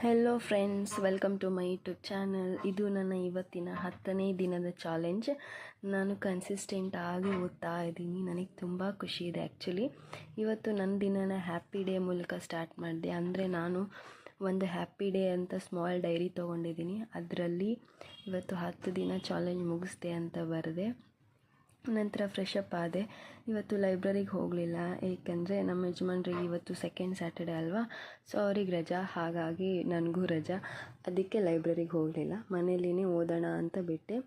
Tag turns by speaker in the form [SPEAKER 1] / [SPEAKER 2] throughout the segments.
[SPEAKER 1] Hello friends welcome to my YouTube channel ಇದು ನನ್ನ ಇವತ್ತಿನ ಹತ್ತನೇ ದಿನದ ಚಾಲೆಂಜ್ ನಾನು ಕನ್ಸಿಸ್ಟೆಂಟ್ ಆಗಿ ಓದ್ತಾ ಇದ್ದೀನಿ. ನನಗೆ ತುಂಬ ಖುಷಿ ಇದೆ ಆ್ಯಕ್ಚುಲಿ ಇವತ್ತು ನನ್ನ ದಿನನ ಹ್ಯಾಪಿ ಡೇ ಮೂಲಕ ಸ್ಟಾರ್ಟ್ ಮಾಡಿದೆ. ಅಂದರೆ ನಾನು ಒಂದು ಹ್ಯಾಪಿ ಡೇ ಅಂತ ಸ್ಮಾಲ್ ಡೈರಿ ತೊಗೊಂಡಿದ್ದೀನಿ. ಅದರಲ್ಲಿ ಇವತ್ತು ಹತ್ತು ದಿನ ಚಾಲೆಂಜ್ ಮುಗಿಸ್ದೆ ಅಂತ ಬರೆದೆ. ನಂತರ ಫ್ರೆಶ್ ಅಪ್ ಆದೆ. ಇವತ್ತು ಲೈಬ್ರರಿಗೆ ಹೋಗಲಿಲ್ಲ. ಏಕೆಂದರೆ ನಮ್ಮ ಯಜಮಾನ್ರಿಗೆ ಇವತ್ತು ಸೆಕೆಂಡ್ ಸ್ಯಾಟರ್ಡೆ ಅಲ್ವಾ? ಸೊ ಅವ್ರಿಗೆ ರಜಾ. ಹಾಗಾಗಿ ನನಗೂ ರಜಾ. ಅದಕ್ಕೆ ಲೈಬ್ರರಿಗೆ ಹೋಗಲಿಲ್ಲ. ಮನೇಲಿನೇ ಓದೋಣ ಅಂತ ಬಿಟ್ಟೆ.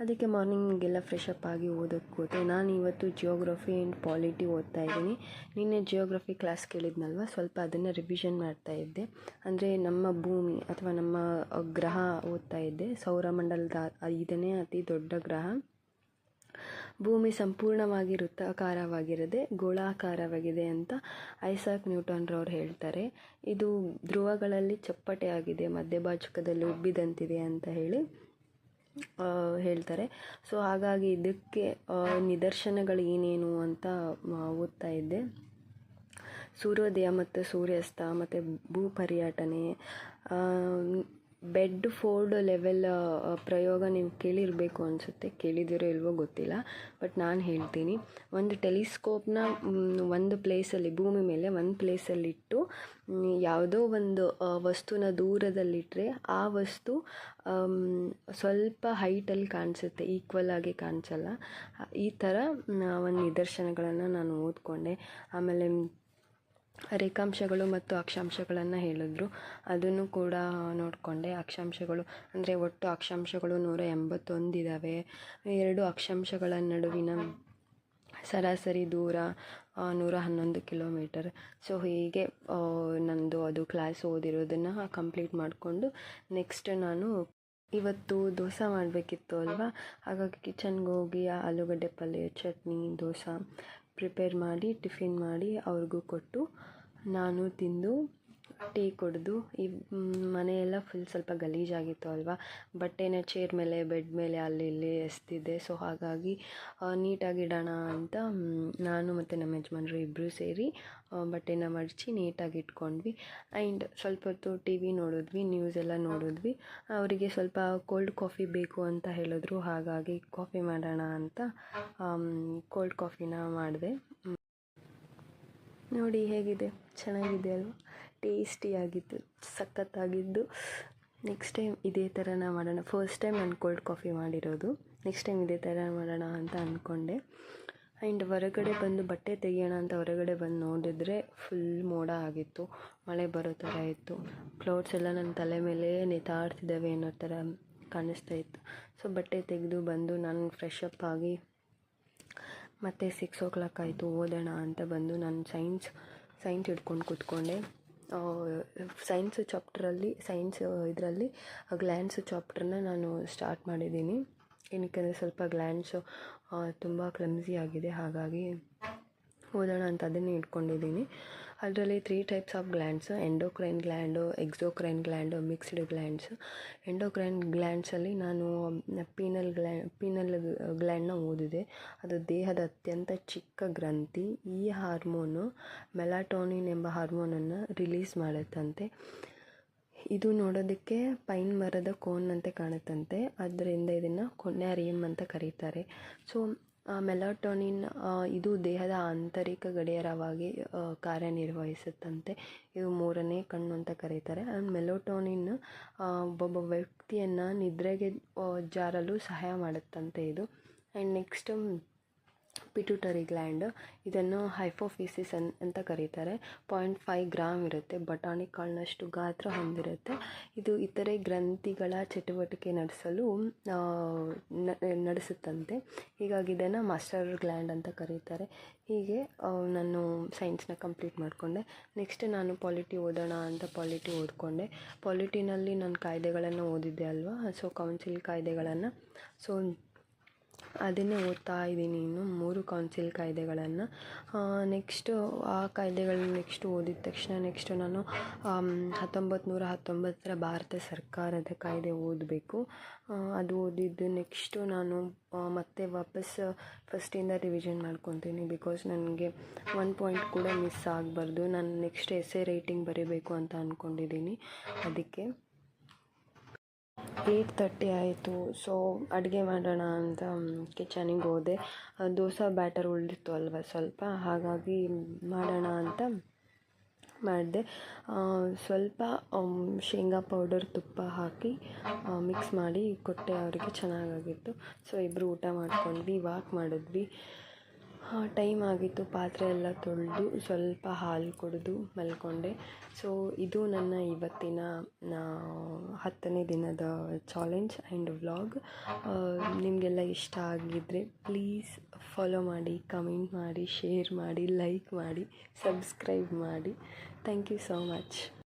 [SPEAKER 1] ಅದಕ್ಕೆ ಮಾರ್ನಿಂಗೆಲ್ಲ ಫ್ರೆಶ್ ಅಪ್ ಆಗಿ ಓದೋಕ್ಕೆ ಕೂತೆ ನಾನು ಇವತ್ತು ಜಿಯೋಗ್ರಫಿ ಆ್ಯಂಡ್ ಪಾಲಿಟಿ ಓದ್ತಾ ಇದ್ದೀನಿ. ನಿನ್ನೆ ಜಿಯೋಗ್ರಫಿ ಕ್ಲಾಸ್ ಕೇಳಿದ್ನಲ್ವ? ಸ್ವಲ್ಪ ಅದನ್ನು ರಿವಿಷನ್ ಮಾಡ್ತಾ ಇದ್ದೆ. ಅಂದರೆ ನಮ್ಮ ಭೂಮಿ ಅಥವಾ ನಮ್ಮ ಗ್ರಹ ಓದ್ತಾ ಇದ್ದೆ. ಸೌರಮಂಡಲದ ಐದನೇ ಅತಿ ದೊಡ್ಡ ಗ್ರಹ. ಭೂಮಿ ಸಂಪೂರ್ಣವಾಗಿ ವೃತ್ತಾಕಾರವಾಗಿರದೆ ಗೋಳಾಕಾರವಾಗಿದೆ ಅಂತ ಐಸಾಕ್ ನ್ಯೂಟನ್ರವ್ರು ಹೇಳ್ತಾರೆ. ಇದು ಧ್ರುವಗಳಲ್ಲಿ ಚಪ್ಪಟೆಯಾಗಿದೆ, ಮಧ್ಯಭಾಜಕದಲ್ಲಿ ಉಬ್ಬಿದಂತಿದೆ ಅಂತ ಹೇಳಿ ಹೇಳ್ತಾರೆ. ಸೊ, ಹಾಗಾಗಿ ಇದಕ್ಕೆ ನಿದರ್ಶನಗಳು ಏನೇನು ಅಂತ ಓದ್ತಾ ಇದ್ದೆ. ಸೂರ್ಯೋದಯ ಮತ್ತು ಸೂರ್ಯಾಸ್ತ ಮತ್ತು ಭೂ ಪರ್ಯಟನೆ ಬೆಡ್ ಫೋರ್ಡ್ ಲೆವೆಲ್ ಪ್ರಯೋಗ ನೀವು ಕೇಳಿರಬೇಕು ಅನಿಸುತ್ತೆ. ಕೇಳಿದಿರೋ ಇಲ್ವೋ ಗೊತ್ತಿಲ್ಲ, ಬಟ್ ನಾನು ಹೇಳ್ತೀನಿ. ಒಂದು ಟೆಲಿಸ್ಕೋಪ್ನ ಒಂದು ಪ್ಲೇಸಲ್ಲಿ, ಭೂಮಿ ಮೇಲೆ ಒಂದು ಪ್ಲೇಸಲ್ಲಿಟ್ಟು ಯಾವುದೋ ಒಂದು ವಸ್ತುನ ದೂರದಲ್ಲಿಟ್ಟರೆ ಆ ವಸ್ತು ಸ್ವಲ್ಪ ಹೈಟಲ್ಲಿ ಕಾಣಿಸುತ್ತೆ, ಈಕ್ವಲ್ ಆಗಿ ಕಾಣಿಸಲ್ಲ. ಈ ಥರ ಒಂದು ನಿದರ್ಶನಗಳನ್ನು ನಾನು ಓದ್ಕೊಂಡೆ. ಆಮೇಲೆ ರೇಖಾಂಶಗಳು ಮತ್ತು ಅಕ್ಷಾಂಶಗಳನ್ನು ಹೇಳಿದ್ರು. ಅದನ್ನು ಕೂಡ ನೋಡಿಕೊಂಡೆ. ಅಕ್ಷಾಂಶಗಳು ಅಂದರೆ ಒಟ್ಟು ಅಕ್ಷಾಂಶಗಳು ನೂರ ಎಂಬತ್ತೊಂದಿದ್ದಾವೆ ಎರಡು ಅಕ್ಷಾಂಶಗಳ ನಡುವಿನ ಸರಾಸರಿ ದೂರ ನೂರ ಹನ್ನೊಂದು ಕಿಲೋಮೀಟರ್. ಸೊ, ಹೀಗೆ ನಂದು ಅದು ಕ್ಲಾಸ್ ಓದಿರೋದನ್ನು ಕಂಪ್ಲೀಟ್ ಮಾಡಿಕೊಂಡು ನೆಕ್ಸ್ಟ್ ನಾನು ಇವತ್ತು ದೋಸೆ ಮಾಡಬೇಕಿತ್ತು ಅಲ್ವಾ? ಹಾಗಾಗಿ ಕಿಚನ್ಗೆ ಹೋಗಿ ಆಲೂಗಡ್ಡೆ ಪಲ್ಯ, ಚಟ್ನಿ, ದೋಸೆ ಪ್ರಿಪೇರ್ ಮಾಡಿ, ಟಿಫಿನ್ ಮಾಡಿ ಅವ್ರಿಗೂ ಕೊಟ್ಟು ನಾನು ತಿಂದು ಟೀ ಕುಡಿದು ಈ ಮನೆಯೆಲ್ಲ ಫುಲ್ ಸ್ವಲ್ಪ ಗಲೀಜಾಗಿತ್ತು ಅಲ್ವಾ? ಬಟ್ಟೆನ ಚೇರ್ ಮೇಲೆ ಬೆಡ್ ಮೇಲೆ ಅಲ್ಲಿ ಇಲ್ಲಿ ಎಸ್ತಿದ್ದೆ. ಸೊ ಹಾಗಾಗಿ ನೀಟಾಗಿ ಇಡೋಣ ಅಂತ ನಾನು ಮತ್ತು ನಮ್ಮ ಯಜಮಾನ್ರು ಇಬ್ಬರೂ ಸೇರಿ ಬಟ್ಟೆನ ಮಡಚಿ ನೀಟಾಗಿ ಇಟ್ಕೊಂಡ್ವಿ. ಆ್ಯಂಡ್ ಸ್ವಲ್ಪ ಹೊತ್ತು ಟಿ ವಿ ನೋಡಿದ್ವಿ ನ್ಯೂಸ್ ಎಲ್ಲ ನೋಡಿದ್ವಿ. ಅವರಿಗೆ ಸ್ವಲ್ಪ ಕೋಲ್ಡ್ ಕಾಫಿ ಬೇಕು ಅಂತ ಹೇಳಿದ್ರು. ಹಾಗಾಗಿ ಕಾಫಿ ಮಾಡೋಣ ಅಂತ ಕೋಲ್ಡ್ ಕಾಫಿನ ಮಾಡಿದೆ. ನೋಡಿ ಹೇಗಿದೆ. ಚೆನ್ನಾಗಿದೆ ಅಲ್ವಾ? ಟೇಸ್ಟಿಯಾಗಿತ್ತು ಸಖತ್ತಾಗಿದ್ದು. ನೆಕ್ಸ್ಟ್ ಟೈಮ್ ಇದೇ ಥರನೇ ಮಾಡೋಣ. ಫಸ್ಟ್ ಟೈಮ್ ನಾನು ಕೋಲ್ಡ್ ಕಾಫಿ ಮಾಡಿರೋದು. ನೆಕ್ಸ್ಟ್ ಟೈಮ್ ಇದೇ ಥರ ಮಾಡೋಣ ಅಂತ ಅಂದ್ಕೊಂಡೆ ಆ್ಯಂಡ್ ಹೊರಗಡೆ ಬಂದು ಬಟ್ಟೆ ತೆಗೆಯೋಣ ಅಂತ ಹೊರಗಡೆ ಬಂದು ನೋಡಿದರೆ ಫುಲ್ ಮೋಡ ಆಗಿತ್ತು. ಮಳೆ ಬರೋ ಥರ ಇತ್ತು. ಕ್ಲೌಡ್ಸ್ ಎಲ್ಲ ನನ್ನ ತಲೆ ಮೇಲೆ ನೇತಾಡ್ತಿದ್ದಾವೆ ಅನ್ನೋ ಥರ ಕಾಣಿಸ್ತಾ ಇತ್ತು. ಸೊ ಬಟ್ಟೆ ತೆಗೆದು ಬಂದು ನಾನು ಫ್ರೆಶ್ ಅಪ್ ಆಗಿ ಮತ್ತು ಸಿಕ್ಸ್ ಓ ಕ್ಲಾಕ್ ಆಯಿತು, ಓದೋಣ ಅಂತ ಬಂದು ನಾನು ಸೈನ್ಸ್ ಸೈನ್ಸ್ ಹಿಡ್ಕೊಂಡು ಕೂತ್ಕೊಂಡೆ. ಸೈನ್ಸ್ ಚಾಪ್ಟ್ರಲ್ಲಿ ಸೈನ್ಸ್ ಇದರಲ್ಲಿ ಗ್ಲ್ಯಾಂಡ್ಸ್ ಚಾಪ್ಟ್ರನ್ನ ನಾನು ಸ್ಟಾರ್ಟ್ ಮಾಡಿದ್ದೀನಿ. ಏನಕ್ಕೆಂದರೆ ಸ್ವಲ್ಪ ಗ್ಲ್ಯಾಂಡ್ಸು ತುಂಬ ಕ್ಲಮ್ಸಿ ಆಗಿದೆ, ಹಾಗಾಗಿ ಓದೋಣ ಅಂತ ಅದನ್ನೇ ಇಟ್ಕೊಂಡಿದ್ದೀನಿ. ಅದರಲ್ಲಿ three types of glands endocrine gland exocrine gland mixed glands endocrine ಗ್ಲ್ಯಾಂಡ್ಸಲ್ಲಿ ನಾನು ಪೀನಲ್ ಗ್ಲ್ಯಾ ಪೀನಲ್ ಗ್ಲ್ಯಾಂಡ್ನ ಓದಿದೆ. ಅದು ದೇಹದ ಅತ್ಯಂತ ಚಿಕ್ಕ ಗ್ರಂಥಿ. ಈ ಹಾರ್ಮೋನು ಮೆಲಾಟೋನಿನ್ ಎಂಬ ಹಾರ್ಮೋನನ್ನು ರಿಲೀಸ್ ಮಾಡುತ್ತಂತೆ. ಇದು ನೋಡೋದಕ್ಕೆ ಪೈನ್ ಮರದ ಕೋನ್ನಂತೆ ಕಾಣುತ್ತಂತೆ. ಅದರಿಂದ ಇದನ್ನು ಕೊನ್ಯಾರಿಯಮ್ ಅಂತ ಕರೀತಾರೆ. ಸೊ ಮೆಲಾಟೋನಿನ್ ಇದು ದೇಹದ ಆಂತರಿಕ ಗಡಿಯಾರವಾಗಿ ಕಾರ್ಯನಿರ್ವಹಿಸುತ್ತಂತೆ. ಇದು ಮೂರನೇ ಕಣ್ಣು ಅಂತ ಕರೀತಾರೆ. ಆ್ಯಂಡ್ ಮೆಲೋಟೋನಿನ್ ಒಬ್ಬೊಬ್ಬ ವ್ಯಕ್ತಿಯನ್ನು ನಿದ್ರೆಗೆ ಜಾರಲು ಸಹಾಯ ಮಾಡುತ್ತಂತೆ ಇದು. ಆ್ಯಂಡ್ ನೆಕ್ಸ್ಟ್ ಪಿಟ್ಯೂಟರಿ ಗ್ಲ್ಯಾಂಡ್ ಇದನ್ನು ಹೈಫೋಫಿಸಿಸ್ ಅನ್, ಅಂತ ಕರೀತಾರೆ. ಪಾಯಿಂಟ್ ಫೈವ್ ಗ್ರಾಮ್ ಇರುತ್ತೆ ಬಟಾಣಿ ಕಾಳಿನಷ್ಟು ಗಾತ್ರ ಹೊಂದಿರುತ್ತೆ. ಇದು ಇತರೆ ಗ್ರಂಥಿಗಳ ಚಟುವಟಿಕೆ ನಡೆಸಲು ನಡೆಸುತ್ತಂತೆ. ಹೀಗಾಗಿ ಇದನ್ನು ಮಾಸ್ಟರ್ ಗ್ಲ್ಯಾಂಡ್ ಅಂತ ಕರೀತಾರೆ. ಹೀಗೆ ನಾನು ಸೈನ್ಸ್ನ ಕಂಪ್ಲೀಟ್ ಮಾಡಿಕೊಂಡೆ. ನೆಕ್ಸ್ಟ್ ನಾನು ಪಾಲಿಟಿ ಓದೋಣ ಅಂತ ಪಾಲಿಟಿ ಓದ್ಕೊಂಡೆ. ಪಾಲಿಟಿನಲ್ಲಿ ನಾನು ಕಾಯ್ದೆಗಳನ್ನು ಓದಿದ್ದೆ ಅಲ್ವಾ? ಸೊ ಕೌನ್ಸಿಲ್ ಕಾಯ್ದೆಗಳನ್ನು. ಸೊ ಅದನ್ನೇ ಓದ್ತಾ ಇದ್ದೀನಿ ಇನ್ನು ಮೂರು ಕೌನ್ಸಿಲ್ ಕಾಯ್ದೆಗಳನ್ನು. ನೆಕ್ಸ್ಟು ಆ ಕಾಯ್ದೆಗಳನ್ನ ನೆಕ್ಸ್ಟ್ ಓದಿದ ತಕ್ಷಣ ನೆಕ್ಸ್ಟು ನಾನು ಹತ್ತೊಂಬತ್ತು ನೂರ ಹತ್ತೊಂಬತ್ತರ ಭಾರತ ಸರ್ಕಾರದ ಕಾಯ್ದೆ ಓದಬೇಕು. ಅದು ಓದಿದ್ದು ನೆಕ್ಸ್ಟು ನಾನು ಮತ್ತೆ ವಾಪಸ್ ಫಸ್ಟಿಂದ ರಿವಿಷನ್ ಮಾಡ್ಕೊತೀನಿ ಬಿಕಾಸ್ ನನಗೆ ಒನ್ ಪಾಯಿಂಟ್ ಕೂಡ ಮಿಸ್ ಆಗಬಾರ್ದು. ನಾನು ನೆಕ್ಸ್ಟ್ ಎಸ್ಸೆ ರೈಟಿಂಗ್ ಬರೀಬೇಕು ಅಂತ ಅಂದ್ಕೊಂಡಿದ್ದೀನಿ ಅದಕ್ಕೆ ಏಯ್ಟ್ ತರ್ಟಿ ಆಯಿತು. ಸೊ ಅಡುಗೆ ಮಾಡೋಣ ಅಂತ ಕಿಚನಿಗೆ ಹೋದೆ. ದೋಸೆ ಬ್ಯಾಟರ್ ಉಳಿದಿತ್ತು ಅಲ್ವಾ ಸ್ವಲ್ಪ. ಹಾಗಾಗಿ ಮಾಡೋಣ ಅಂತ ಮಾಡಿದೆ. ಸ್ವಲ್ಪ ಶೇಂಗಾ ಪೌಡರ್ ತುಪ್ಪ ಹಾಕಿ ಮಿಕ್ಸ್ ಮಾಡಿ, ಕೊಟ್ಟೆ ಅವರಿಗೆ ಚೆನ್ನಾಗಾಗಿತ್ತು. ಸೊ ಇಬ್ಬರು ಊಟ ಮಾಡ್ಕೊಂಡ್ವಿ ವಾಕ್ ಮಾಡಿದ್ವಿ. ಟೈಮ್ ಆಗಿತ್ತು. ಪಾತ್ರೆ ಎಲ್ಲ ತೊಳೆದು ಸ್ವಲ್ಪ ಹಾಲು ಕುಡಿದು ಮಲ್ಕೊಂಡೆ. ಸೊ ಇದು ನನ್ನ ಇವತ್ತಿನ ಹತ್ತನೇ ದಿನದ ಚಾಲೆಂಜ್ ಆ್ಯಂಡ್ ವ್ಲಾಗ್ ನಿಮಗೆಲ್ಲ ಇಷ್ಟ ಆಗಿದ್ದರೆ ಪ್ಲೀಸ್ ಫಾಲೋ ಮಾಡಿ ಕಮೆಂಟ್ ಮಾಡಿ ಶೇರ್ ಮಾಡಿ ಲೈಕ್ ಮಾಡಿ ಸಬ್ಸ್ಕ್ರೈಬ್ ಮಾಡಿ. Thank you so much